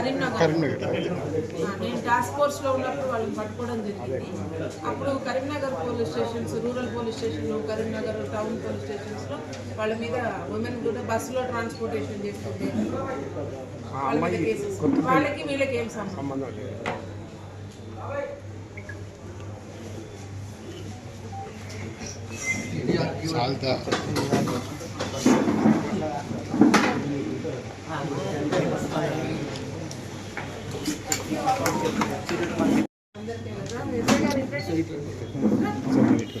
కరీంనగర్. నేను టాస్క్ ఫోర్స్లో ఉన్నప్పుడు వాళ్ళని పట్టుకోవడం జరిగింది. అప్పుడు Karimnagar police stations rural police station Karimnagar town police స్టేషన్స్లో వాళ్ళ మీద ఉమెన్ కూడా బస్సులో ట్రాన్స్పోర్టేషన్ చేస్తుంటే వాళ్ళ మీద కేసెస్. వాళ్ళకి వీళ్ళకి ఏం సంబంధం? సంబంధం లేదు. చాలుతా అందరికీ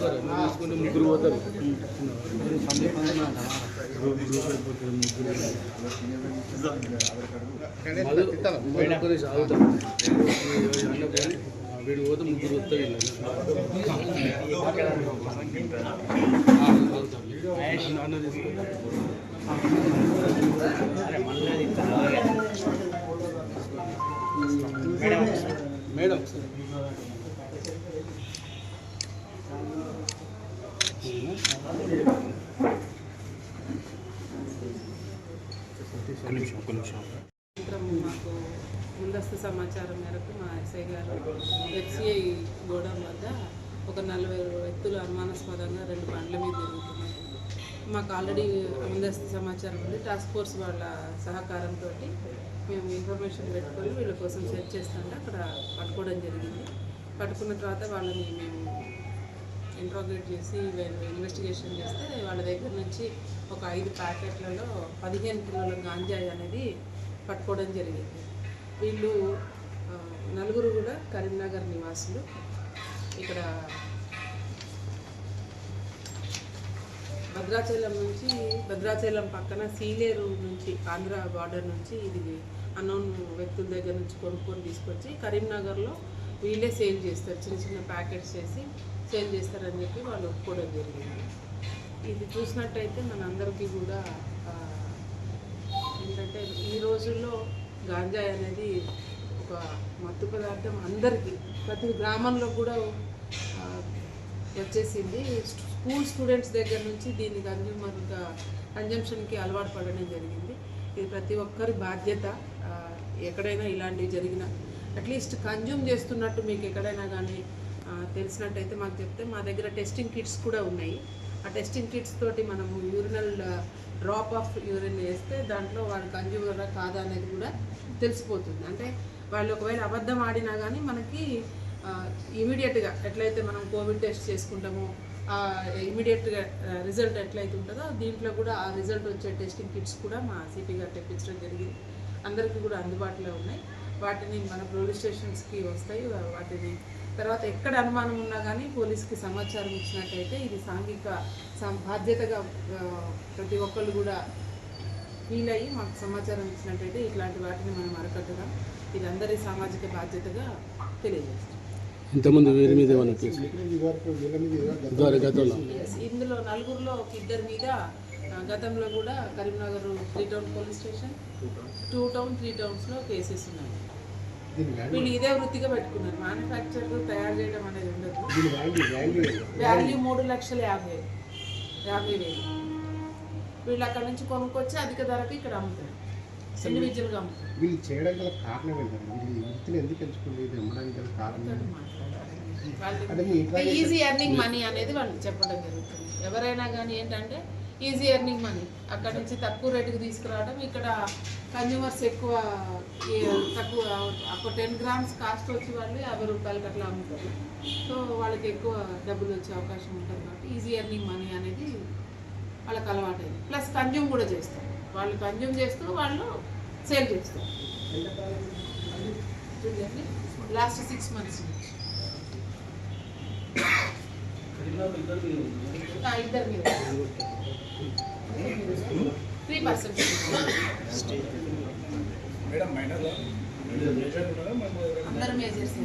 ఇంట్రెస్ట్ ముగ్గురు పోతారు. వీడు పోతే ముగ్గురు తీసుకో మేడం ఒక నిమిషం ఒక నిమిషం సాయంత్రం మాకు ముందస్తు సమాచారం మేరకు మా ఎస్ఐ గారు ఎఫ్సిఐ గోడౌన్ వద్ద ఒక నలభై వ్యక్తులు అనుమానాస్పదంగా రెండు బండ్ల మీద జరుగుతున్నాయి మాకు ఆల్రెడీ ముందస్తు సమాచారం ఉంది. టాస్క్ ఫోర్స్ వాళ్ళ సహకారంతో మేము ఇన్ఫర్మేషన్ పెట్టుకొని వీళ్ళ కోసం సెర్చ్ చేస్తుంటే అక్కడ పట్టుకోవడం జరిగింది. పట్టుకున్న తర్వాత వాళ్ళని మేము ఇంట్రోగేట్ చేసి వీళ్ళు ఇన్వెస్టిగేషన్ చేస్తే వాళ్ళ దగ్గర నుంచి ఒక ఐదు ప్యాకెట్లలో పదిహేను కిలోల గాంజాయి అనేది పట్టుకోవడం జరిగింది. వీళ్ళు నలుగురు కూడా కరీంనగర్ నివాసులు. ఇక్కడ భద్రాచలం నుంచి భద్రాచలం పక్కన సీలేరు నుంచి ఆంధ్ర బార్డర్ నుంచి ఇది అన్నోన్ వ్యక్తుల దగ్గర నుంచి కొనుక్కొని తీసుకొచ్చి కరీంనగర్లో వీళ్ళే సేల్ చేస్తారు చిన్న చిన్న ప్యాకెట్స్ చేసి సేల్ చేస్తారని చెప్పి వాళ్ళు ఒప్పుకోవడం జరిగింది. ఇది చూసినట్టయితే మనందరికీ కూడా ఏంటంటే ఈ రోజుల్లో గాంజాయి అనేది ఒక మత్తు పదార్థం అందరికీ ప్రతి గ్రామంలో కూడా వచ్చేసింది. స్కూల్ స్టూడెంట్స్ దగ్గర నుంచి దీన్ని కన్జ్యూమర్గా కన్జంప్షన్కి అలవాటు పడడం జరిగింది. ఇది ప్రతి ఒక్కరి బాధ్యత. ఎక్కడైనా ఇలాంటివి జరిగిన అట్లీస్ట్ కన్జ్యూమ్ చేస్తున్నట్టు మీకు ఎక్కడైనా కానీ తెలిసినట్టయితే మాకు చెప్తే మా దగ్గర టెస్టింగ్ కిట్స్ కూడా ఉన్నాయి. ఆ టెస్టింగ్ కిట్స్ తోటి మనము యూరినల్ డ్రాప్ ఆఫ్ యూరిన్ వేస్తే దాంట్లో వాళ్ళు కన్జ్యూమరా కాదా అనేది కూడా తెలిసిపోతుంది. అంటే వాళ్ళు ఒకవేళ అబద్ధం ఆడినా కానీ మనకి ఇమీడియట్గా ఎట్లయితే మనం కోవిడ్ టెస్ట్ చేసుకుంటామో ఇమీడియట్గా రిజల్ట్ ఎట్లయితే ఉంటుందో దీంట్లో కూడా ఆ రిజల్ట్ వచ్చే టెస్టింగ్ కిట్స్ కూడా మా సిటీ గారు తెప్పించడం జరిగింది. అందరికీ కూడా అందుబాటులో ఉన్నాయి. వాటిని మన పోలీస్ స్టేషన్స్కి వస్తాయి వాటిని తర్వాత ఎక్కడ అనుమానం ఉన్నా కానీ పోలీస్కి సమాచారం ఇచ్చినట్టయితే ఇది సాంఘిక బాధ్యతగా ప్రతి ఒక్కళ్ళు కూడా ఫీల్ అయ్యి మాకు సమాచారం ఇచ్చినట్టయితే ఇట్లాంటి వాటిని మనం అరకట్టడం ఇది అందరి సామాజిక బాధ్యతగా తెలియజేస్తాం. ఇంతమంది వేరు మీద ఇందులో నలుగురిలో ఒక ఇద్దరి మీద గతంలో కూడా Karimnagar three town police station two town three టౌన్స్లో cases ఉన్నాయి. వీళ్ళు ఇదే వృత్తిగా పెట్టుకున్నారు. మ్యానుఫ్యాక్చర్ తయారు చేయడం అనేది ఉండదు. వాల్యూ మూడు లక్షల యాభై యాభై వేలు. వీళ్ళు అక్కడ నుంచి కొనుక్కొచ్చి అధిక ధరకు ఇక్కడ అమ్ముతారు. ఇండివిజువల్గా అమ్ముతారు. వీళ్ళు చేయడం గల కారణం ఏంటంటే వీళ్ళు ఈ వృత్తిని ఎందుకు ఎంచుకుంటే ఇది అమ్మడానికి గల కారణం ఏంటి? అంటే మీ వాళ్ళు ఇంట్లో ఈజీ ఎర్నింగ్ మనీ అనేది వాళ్ళు చెప్పడం జరుగుతుంది. ఎవరైనా కానీ ఏంటంటే ఈజీ ఎర్నింగ్ మనీ. అక్కడ నుంచి తక్కువ రేటుకి తీసుకురావడం ఇక్కడ కన్జ్యూమర్స్ ఎక్కువ తక్కువ ఒక టెన్ గ్రామ్స్ కాస్ట్ వచ్చి వాళ్ళు యాభై రూపాయలకి అట్లా అమ్ముతారు. సో వాళ్ళకి ఎక్కువ డబ్బులు వచ్చే అవకాశం ఉంటుంది కాబట్టి ఈజీ ఎర్నింగ్ మనీ అనేది వాళ్ళకి అలవాటైంది. ప్లస్ కన్జ్యూమ్ కూడా చేస్తారు. వాళ్ళు కన్జ్యూమ్ చేస్తూ వాళ్ళు సేల్ చేస్తారు. లాస్ట్ సిక్స్ మంత్స్ నుంచి ఆ, ఇద్దరు మీద. త్రీ పర్సెంట్ అందరు మేజర్స్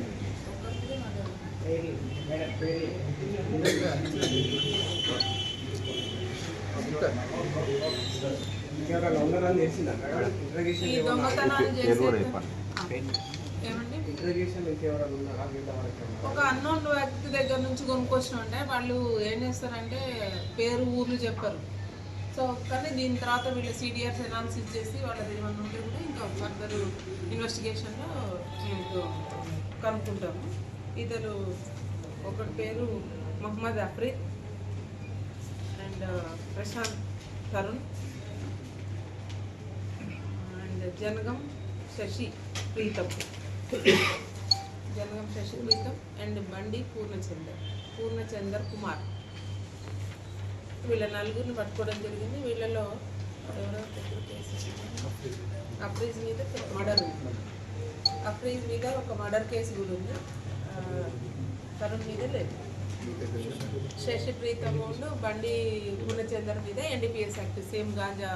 ఇంకెవరైనా ఉన్నారని తెలిసిందా? మేడం ఇంట్రగేషన్ ఈ దొంగతనాలు చేసే ఏమండి? ఒక అన్నోన్ వ్యక్తి దగ్గర నుంచి కొనుక్కొచ్చిన అంటే వాళ్ళు ఏం చేస్తారంటే పేరు ఊర్లు చెప్పరు. సో కానీ దీని తర్వాత వీళ్ళు సిడిఆర్స్ అనాలిసిస్ చేసి వాళ్ళది ఏమన్నా ఉంటే కూడా ఇంకా ఫర్దర్ ఇన్వెస్టిగేషన్లో మేము కనుక్కుంటాము. ఇతరు ఒకటి పేరు Mohammed Afrid and uh, Prashanth Tarun and Janagam Sashi Preetham. Janagam Sashipeetham and Bandi Purnachander. Purnachander Kumar. వీళ్ళ నలుగురిని పట్టుకోవడం జరిగింది. వీళ్ళలో ఎవరో అఫ్రీజ్ మీద మర్డర్ అఫ్రీజ్ మీద ఒక మర్డర్ కేసు కూడా ఉంది. తరుణ్ మీద లేదు. శశి ప్రీతం ఉండు బండి పూర్ణచందర్ మీద NDPS act same ganja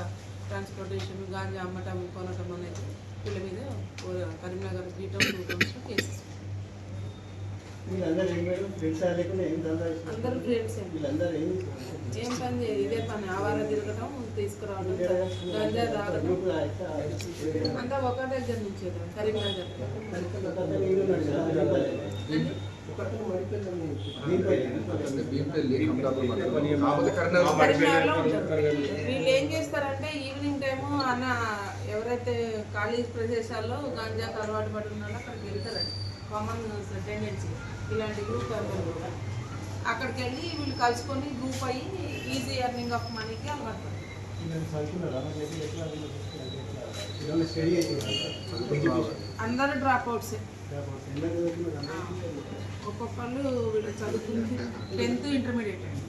transportation ganja అమ్మటం కొనటం అనేది. వీళ్ళ మీద కరీంనగర్ త్రీ టౌన్ టూ టౌన్స్లో కేసెస్? అందరూ ఫ్రెండ్స్ ఏం పని ఇదే పని. ఆవార తిరగటం తీసుకురావడం గంజా తాగడం అంతా ఒక దగ్గర నుంచి కరీంనగర్. వీళ్ళు ఏం చేస్తారంటే ఈవినింగ్ టైము అన్న ఎవరైతే ఖాళీ ప్రదేశాల్లో గంజాకు అలవాటు పడి ఉన్నారో అక్కడికి వెళ్తారండి. కామన్ టెండెన్సీ ఇలాంటి గ్రూప్ కూడా. అక్కడికి వెళ్ళి వీళ్ళు కలుసుకొని గ్రూప్ అయ్యి ఈజీ ఎర్నింగ్ ఆఫ్ మనీకి అలవాటు? అందరూ డ్రాప్ అవుట్సే. ఒక్కొక్కళ్ళు వీళ్ళు చదువుకుంది టెన్త్ ఇంటర్మీడియట్ అండి.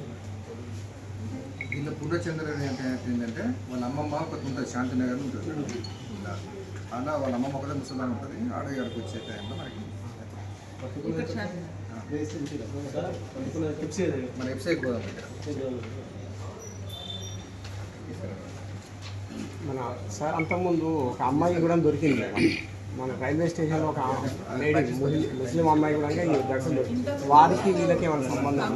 దీనిలో పూర్ణచంద్ర అంటే ఏంటంటే వాళ్ళ అమ్మమ్మ ఒకటి ఉంటుంది శాంతినగర్ ఉంటుంది. అలా వాళ్ళ అమ్మమ్మ ఒకటే ముసలాం ఉంటుంది. ఆడ ఇక్కడికి వచ్చే టైంలో మనకి? మన వెబ్సైట్ పోదాం మన సార్ అంతకుముందు ఒక అమ్మాయి కూడా దొరికింది. మన రైల్వే స్టేషన్లో ఒక లేడీ ముస్లిం అమ్మాయి కూడా ఈ డ్రగ్స్ వారికి వీళ్ళకి ఏమైనా సంబంధం